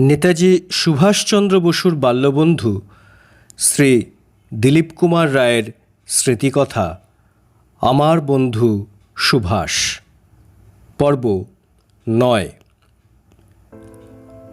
নেতাজি সুভাষচন্দ্র বসুর বাল্যবন্ধু শ্রী দিলীপ কুমার রায়ের স্মৃতিকথা, আমার বন্ধু সুভাষ। পর্ব নয়।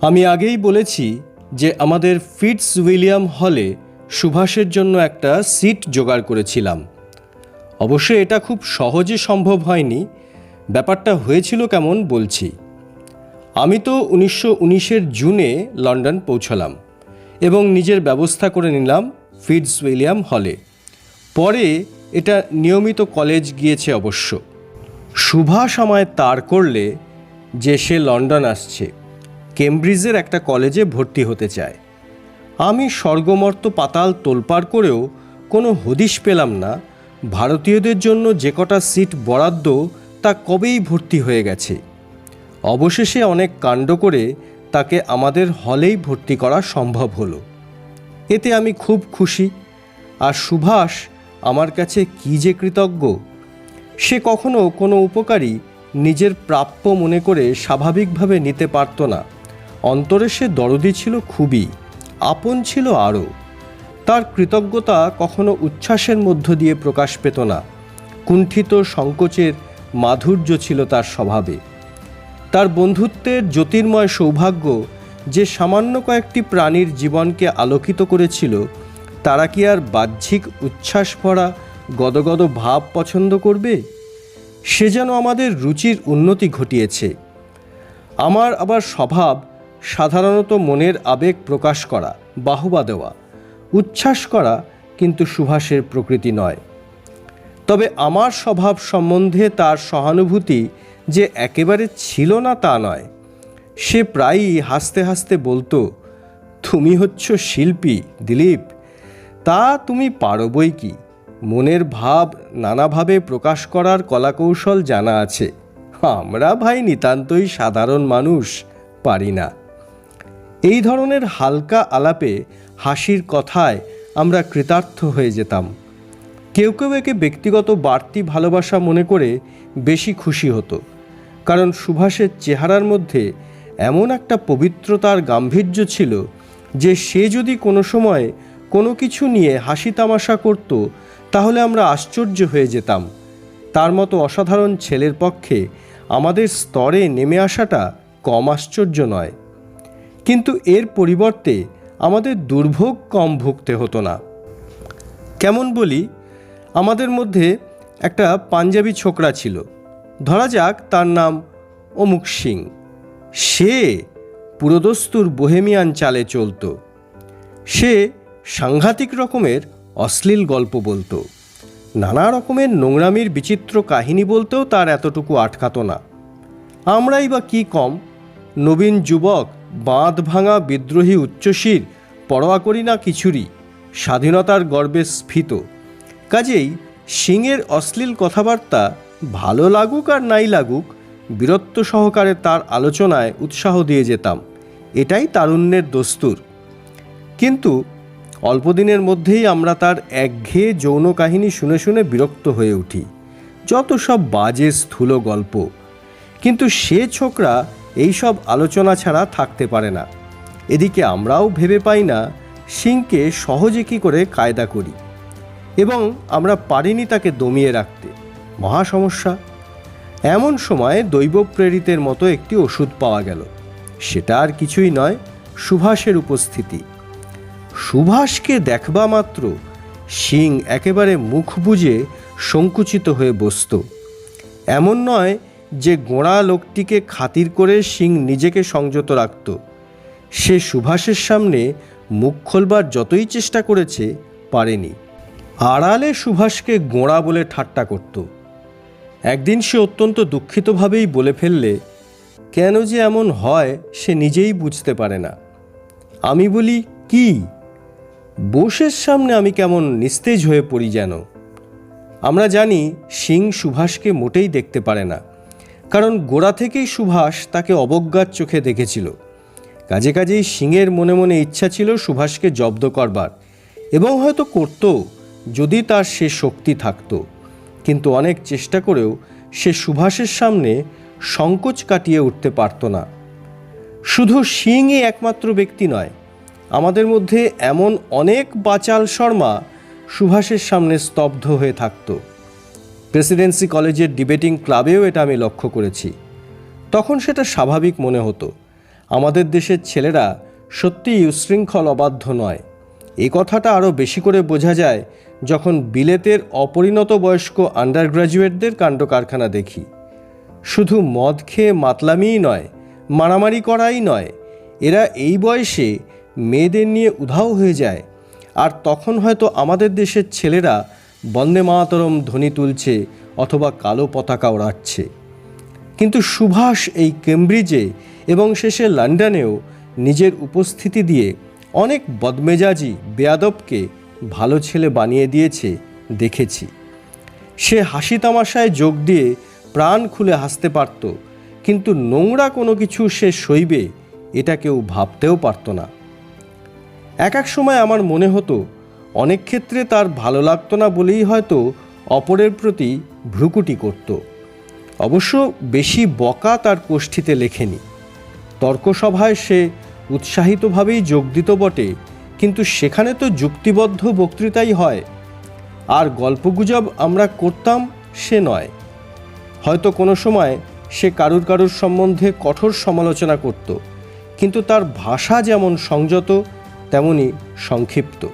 আমি আগেই বলেছি যে আমাদের ফিটস উইলিয়াম হলে সুভাষের জন্য একটা সিট জোগাড় করেছিলাম। অবশ্য এটা খুব সহজে সম্ভব হয়নি। ব্যাপারটা হয়েছিল কেমন বলছি। আমি তো উনিশশো উনিশের জুনে লন্ডন পৌঁছলাম এবং নিজের ব্যবস্থা করে নিলাম ফিটস উইলিয়াম হলে। পরে এটা নিয়মিত কলেজ গিয়েছে অবশ্য। সুভাষ আমায় তার করলে যে সে লন্ডন আসছে, কেমব্রিজের একটা কলেজে ভর্তি হতে চায়। আমি স্বর্গমর্ত পাতাল তোলপাড় করেও কোনো হদিশ পেলাম না, ভারতীয়দের জন্য যে কটা সিট বরাদ্দ তা কবেই ভর্তি হয়ে গেছে। অবশেষে অনেক কাণ্ড করে তাকে আমাদের হলেই ভর্তি করা সম্ভব হলো। এতে আমি খুব খুশি। আর সুভাষ আমার কাছে কী যে কৃতজ্ঞ, সে কখনো কোনো উপকারী নিজের প্রাপ্য মনে করে স্বাভাবিকভাবে নিতে পারত না। অন্তরে সে দরদি ছিল খুবই, আপন ছিল আরও। তার কৃতজ্ঞতা কখনো উচ্ছ্বাসের মধ্য দিয়ে প্রকাশ পেত না। কুণ্ঠিত সংকোচের মাধুর্য ছিল তার স্বভাবে। তার বন্ধুত্বের জ্যোতির্ময় সৌভাগ্য যে সামান্য কয়েকটি প্রাণীর জীবনকে আলোকিত করেছিল, তারা কি আর বাহ্যিক উচ্ছ্বাস ভরা গদগদ ভাব পছন্দ করবে? সে যেন আমাদের রুচির উন্নতি ঘটিয়েছে। আমার আবার স্বভাব সাধারণত মনের আবেগ প্রকাশ করা, বাহবা দেওয়া, উচ্ছ্বাস করা কিন্তু সুভাষের প্রকৃতি নয়। তবে আমার স্বভাব সম্বন্ধে তার সহানুভূতি যে একেবারে ছিল না তা নয়। সে প্রায়ই হাসতে হাসতে বলতো, তুমি হচ্ছ শিল্পী, দিলীপ। তা তুমি পারো বই কি? মনের ভাব নানাভাবে প্রকাশ করার কলাকৌশল জানা আছে। আমরা ভাই নিতান্তই সাধারণ মানুষ, পারি না। এই ধরনের হালকা আলাপে হাসির কথায় আমরা কৃতার্থ হয়ে যেতাম। কেউ কেউ একে ব্যক্তিগত বাড়তি ভালোবাসা মনে করে বেশি খুশি হতো। কারণ সুভাষের চেহারার মধ্যে এমন একটা পবিত্রতার গাম্ভীর্য ছিল যে সে যদি কোনো সময় কোনো কিছু নিয়ে হাসি তামাশা করত, তাহলে আমরা আশ্চর্য হয়ে যেতাম। তার মতো অসাধারণ ছেলের পক্ষে আমাদের স্তরে নেমে আসাটা কম আশ্চর্য নয়। কিন্তু এর পরিবর্তে আমাদের দুর্ভোগ কম ভুগতে হতো না। কেমন বলি আমাদের মধ্যে একটা পাঞ্জাবি ছোকরা ছিল। ধরা যাক তার নাম অমুক সিং। সে পুরোদস্তুর বোহেমিয়ান চালে চলতো। সে সাংঘাতিক রকমের অশ্লীল গল্প বলতো। নানা রকমের নোংরামির বিচিত্র কাহিনী বলতেও তার এতটুকু আটকাত না। আমরাই বা কি কম, নবীন যুবক, বাঁধ ভাঙা বিদ্রোহী উচ্চশির, পরোয়া করি না কিছুরই স্বাধীনতার গর্বে স্ফীত। কাজেই সিংয়ের অশ্লীল কথাবার্তা ভালো লাগুক আর নাই লাগুক, বীরত্ব সহকারে তার আলোচনায় উৎসাহ দিয়ে যেতাম। এটাই তারুণ্যের দস্তুর। কিন্তু অল্পদিনের মধ্যেই আমরা তার একঘেয়ে যৌন কাহিনী শুনে শুনে বিরক্ত হয়ে উঠি। যত সব বাজে, স্থূল গল্প। কিন্তু সে ছোকরা এইসব আলোচনা ছাড়া থাকতে পারে না। এদিকে আমরাও ভেবে পাই না, সিংকে সহজে কী করে কায়দা করি। এবং আমরা পারিনি তাকে দমিয়ে রাখতে। মহা সমস্যা। এমন সময় দৈব প্রেরিতের মতো একটি ওষুধ পাওয়া গেল। সেটা আর কিছুই নয়, সুভাষের উপস্থিতি। সুভাষকে দেখবা মাত্র সিং একেবারে মুখ বুজে সংকুচিত হয়ে বসত। এমন নয় যে গোড়া লোকটিকে খাতির করে সিং নিজেকে সংযত রাখত। সে সুভাষের সামনে মুখ খোলবার যতই চেষ্টা করেছে, পারেনি। আড়ালে সুভাষকে গোড়া বলে ঠাট্টা করত। একদিন সে অত্যন্ত দুঃখিতভাবেই বলে ফেললে, কেন যে এমন হয় সে নিজেই বুঝতে পারে না। আমি বলি, কি? বোসের সামনে আমি কেমন নিস্তেজ হয়ে পড়ি যেন। আমরা জানি সিং সুভাষকে মোটেই দেখতে পারে না, কারণ গোড়া থেকেই সুভাষ তাকে অবজ্ঞার চোখে দেখেছিল। কাজে কাজেই সিংয়ের মনে মনে ইচ্ছা ছিল সুভাষকে জব্দ করবার, এবং হয়তো করত যদি তার সে শক্তি থাকত। কিন্তু অনেক চেষ্টা করেও সে সুভাষের সামনে সংকোচ কাটিয়ে উঠতে পারত না। শুধু সিংই একমাত্র ব্যক্তি নয়, আমাদের মধ্যে এমন অনেক বাচাল শর্মা সুভাষের সামনে স্তব্ধ হয়ে থাকতো। প্রেসিডেন্সি কলেজের ডিবেটিং ক্লাবেও এটা আমি লক্ষ্য করেছি। তখন সেটা স্বাভাবিক মনে হতো, আমাদের দেশের ছেলেরা সত্যিই উশৃঙ্খল, অবাধ্য নয়। এই কথাটা আরও বেশি করে বোঝা যায় যখন বিলেতের অপরিণত বয়স্ক আন্ডার গ্র্যাজুয়েটদের কাণ্ড কারখানা দেখি। শুধু মদ খেয়ে মাতলামিই নয়, মারামারি করাই নয়, এরা এই বয়সে মেয়েদের নিয়ে উধাও হয়ে যায়। আর তখন হয়তো আমাদের দেশের ছেলেরা বন্দে মাতরম ধ্বনি তুলছে অথবা কালো পতাকা ওড়াচ্ছে। কিন্তু সুভাষ এই কেমব্রিজে এবং শেষে লন্ডনেও নিজের উপস্থিতি দিয়ে অনেক বদমেজাজি, বেয়াদবকে ভালো ছেলে বানিয়ে দিয়েছে, দেখেছি। সে হাসি তামাশায় যোগ দিয়ে প্রাণ খুলে হাসতে পারত, কিন্তু নোংরা কোনো কিছু সে সইবে, এটা কেউ ভাবতেও পারত না। এক এক সময় আমার মনে হতো, অনেক ক্ষেত্রে তার ভালো লাগতো না বলেই হয়তো অপরের প্রতি ভ্রুকুটি করত। অবশ্য বেশি বকা তার কোষ্ঠীতে লেখেনি। তর্কসভায় সে উৎসাহিতভাবেই যোগ দিত বটে কিন্তু সেখানে তো যুক্তিবদ্ধ বক্তৃতাই হয়। আর গল্পগুজব আমরা করতাম, সে নয়। হয়তো কোনো সময় সে কারুর কারুর সম্বন্ধে কঠোর সমালোচনা করত, কিন্তু তার ভাষা যেমন সংযত, তেমনি সংক্ষিপ্ত।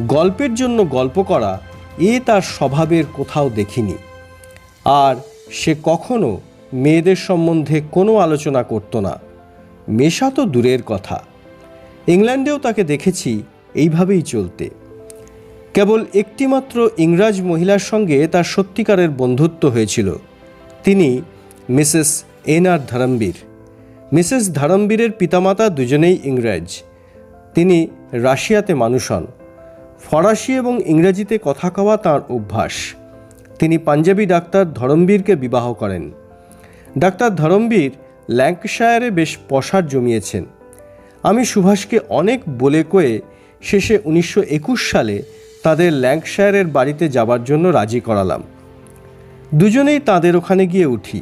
গল্পের জন্য গল্প করা এ তার স্বভাবের কোথাও দেখিনি। আর সে কখনো মেয়েদের সম্বন্ধে কোনো আলোচনা করত না। মেশা তো দূরের কথা। ইংল্যান্ডেও তাকে দেখেছি এইভাবেই চলতে। কেবল একটিমাত্র ইংরাজ মহিলার সঙ্গে তার সত্যিকারের বন্ধুত্ব হয়েছিল। তিনি মিসেস এন আর ধরমবীর। মিসেস ধরমবীরের পিতামাতা দুজনেই ইংরেজ। তিনি রাশিয়াতে মানুষ হন। ফরাসি এবং ইংরেজিতে কথা কওয়া তাঁর অভ্যাস। তিনি পাঞ্জাবি ডাক্তার ধরমবীরকে বিবাহ করেন। ডাক্তার ধরমবীর ল্যাঙ্কশায়ারে বেশ পসার জমিয়েছেন। আমি সুভাষকে অনেক বলে কয়ে শেষে উনিশশো একুশ সালে তাদের ল্যাঙ্কশায়ারের বাড়িতে যাবার জন্য রাজি করালাম। দুজনেই তাদের ওখানে গিয়ে উঠি।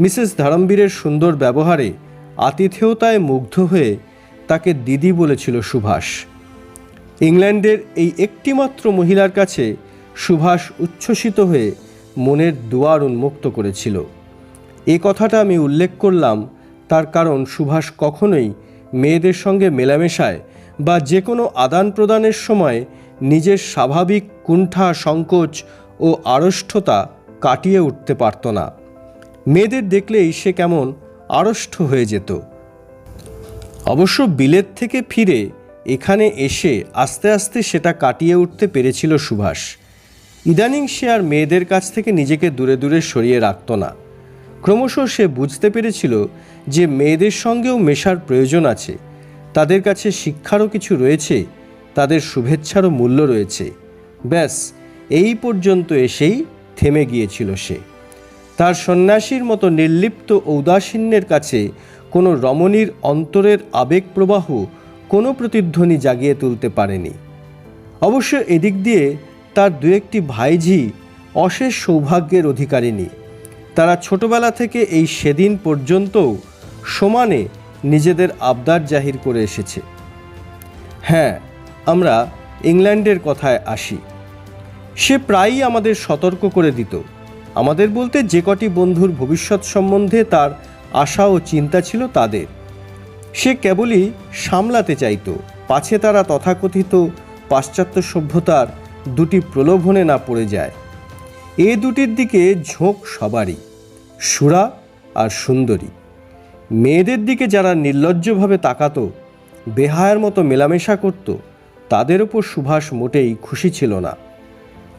মিসেস ধরমবীরের সুন্দর ব্যবহারে আতিথেয়তায় মুগ্ধ হয়ে তাকে দিদি বলেছিল সুভাষ। ইংল্যান্ডের এই একটিমাত্র মহিলার কাছে সুভাষ উচ্ছ্বসিত হয়ে মনের দুয়ার উন্মুক্ত করেছিল। এ কথাটা আমি উল্লেখ করলাম তার কারণ সুভাষ কখনোই মেয়েদের সঙ্গে মেলামেশায় বা যে কোনো আদান প্রদানের সময় নিজের স্বাভাবিক কুণ্ঠা সংকোচ ও আড়ষ্ঠতা কাটিয়ে উঠতে পারত না। মেয়েদের দেখলেই সে কেমন আড়ষ্ঠ হয়ে যেত। অবশ্য বিলেত থেকে ফিরে এখানে এসে আস্তে আস্তে সেটা কাটিয়ে উঠতে পেরেছিল সুভাষ। ইদানিং সে আর মেয়েদের কাছ থেকে নিজেকে দূরে দূরে সরিয়ে রাখত না। ক্রমশ সে বুঝতে পেরেছিল যে মেয়েদের সঙ্গেও মেশার প্রয়োজন আছে, তাদের কাছে শিক্ষারও কিছু রয়েছে, তাদের শুভেচ্ছারও মূল্য রয়েছে। ব্যাস, এই পর্যন্ত এসেই থেমে গিয়েছিল সে। তার সন্ন্যাসীর মতো নির্লিপ্ত ঔদাসীন্যের কাছে কোনো রমণীর অন্তরের আবেগ প্রবাহ কোনো প্রতিধ্বনি জাগিয়ে তুলতে পারেনি। অবশ্য এদিক দিয়ে তার দু একটি ভাইঝি অশেষ সৌভাগ্যের অধিকারিণী। তারা ছোটবেলা থেকে এই সেদিন পর্যন্তও সমানে নিজেদের আবদার জাহির করে এসেছে। হ্যাঁ আমরা ইংল্যান্ডের কথায় আসি। সে প্রায়ই আমাদের সতর্ক করে দিত। আমাদের বলতে যে কটি বন্ধুর ভবিষ্যৎ সম্বন্ধে তার আশা ও চিন্তা ছিল তাদের। সে কেবলই সামলাতে চাইতো, পাছে তারা তথাকথিত পাশ্চাত্য সভ্যতার দুটি প্রলোভনে না পড়ে যায়। এ দুটির দিকে ঝোঁক সবারই, সুরা আর সুন্দরী। মেয়েদের দিকে যারা নির্লজ্জভাবে তাকাতো, বেহায়ের মতো মেলামেশা করত, তাদের ওপর সুভাষ মোটেই খুশি ছিল না।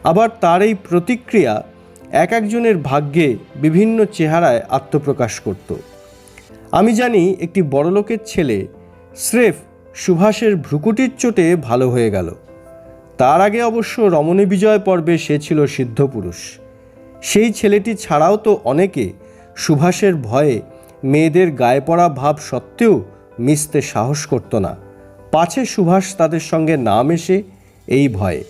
আবার তার এই প্রতিক্রিয়া এক একজনের ভাগ্যে বিভিন্ন চেহারায় আত্মপ্রকাশ করত। আমি জানি একটি বড়লোকের ছেলে স্রেফ সুভাষের ভ্রুকুটির চোটে ভালো হয়ে গেল। তার আগে অবশ্য রমণী বিজয় পর্বে সে ছিল সিদ্ধপুরুষ। সেই ছেলেটি ছাড়াও তো অনেকে সুভাষের ভয়ে মেয়েদের গায়ে পড়া ভাব সত্ত্বেও মিশতে সাহস করত না। পাছে সুভাষ তাদের সঙ্গে না মেশে এই ভয়ে।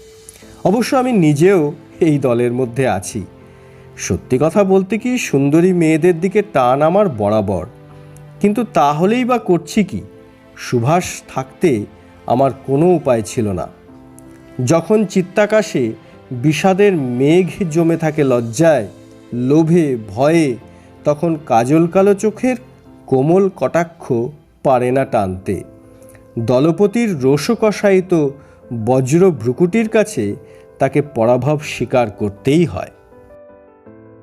অবশ্য আমি নিজেও এই দলের মধ্যে আছি। সত্যি কথা বলতে কি সুন্দরী মেয়েদের দিকে টান আমার বরাবর। কিন্তু তাহলেই বা করছি কি? সুভাষ থাকতে আমার কোনো উপায় ছিল না। যখন চিত্তাকাশে বিষাদের মেঘ জমে থাকে লজ্জায়, লোভে, ভয়ে তখন কাজল কালো চোখের কোমল কটাক্ষ পারে না টানতে। দলপতির রোষকষায়িত বজ্র ভ্রুকুটির কাছে তাকে পরাভব স্বীকার করতেই হয়।